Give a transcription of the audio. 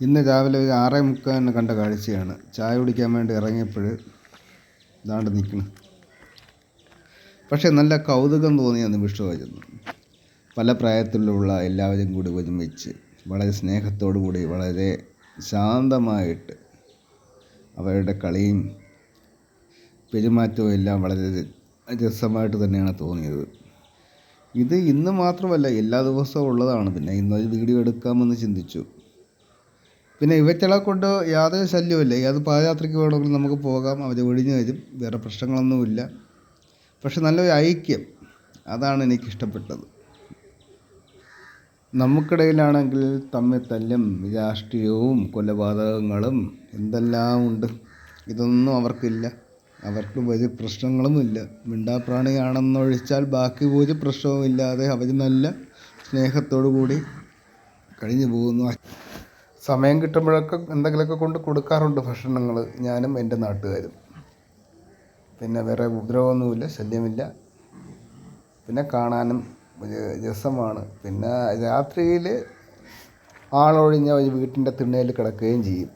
ഇന്ന് രാവിലെ ഒരു ആറേ മുക്കാലിന് കണ്ട കാഴ്ചയാണ്. ചായ കുടിക്കാൻ വേണ്ടി ഇറങ്ങിയപ്പോൾ ഇതാണ്ട് നിൽക്കണം. പക്ഷേ നല്ല കൗതുകം തോന്നിയ നിമിഷമായിരുന്നു പല പ്രായത്തിലുള്ള എല്ലാവരും കൂടി ഒരുമിച്ച് വളരെ സ്നേഹത്തോടു കൂടി വളരെ ശാന്തമായിട്ട് അവരുടെ കളിയും പെരുമാറ്റവും എല്ലാം വളരെ രസമായിട്ട് തന്നെയാണ് തോന്നിയത്. ഇത് ഇന്ന് മാത്രമല്ല എല്ലാ ദിവസവും ഉള്ളതാണ്. പിന്നെ ഇന്നൊരു വീഡിയോ എടുക്കാമെന്ന് ചിന്തിച്ചു. പിന്നെ ഇവറ്റകളെ കൊണ്ട് യാതൊരു ശല്യവുമില്ല. ഏത് പാദയാത്രയ്ക്ക് വേണമെങ്കിലും നമുക്ക് പോകാം. അവർ ഒഴിഞ്ഞു തരും വേറെ പ്രശ്നങ്ങളൊന്നുമില്ല. പക്ഷെ നല്ലൊരു ഐക്യം. അതാണ് എനിക്കിഷ്ടപ്പെട്ടത്. നമുക്കിടയിലാണെങ്കിൽ തമ്മിൽ തല്ലും രാഷ്ട്രീയവും കൊലപാതകങ്ങളും എന്തെല്ലാം ഉണ്ട്. ഇതൊന്നും അവർക്കില്ല. അവർക്ക് വലിയ പ്രശ്നങ്ങളുമില്ല. മിണ്ടാപ്രാണിയാണെന്നൊഴിച്ചാൽ ബാക്കി ഒരു പ്രശ്നവും ഇല്ലാതെ അവർ നല്ല സ്നേഹത്തോടു കൂടി കഴിഞ്ഞു പോകുന്നു. സമയം കിട്ടുമ്പോഴൊക്കെ എന്തെങ്കിലുമൊക്കെ കൊണ്ട് കൊടുക്കാറുണ്ട് ഭക്ഷണങ്ങൾ ഞാനും എന്റെ നാട്ടുകാരും. പിന്നെ വേറെ ഉപദ്രവമൊന്നുമില്ല ശല്യമില്ല. പിന്നെ കാണാനും രസമാണ്. പിന്നെ രാത്രിയിൽ ആളൊഴിഞ്ഞ ഒരു വീട്ടിന്റെ തിണ്ണയിൽ കിടക്കുകയും ചെയ്യും.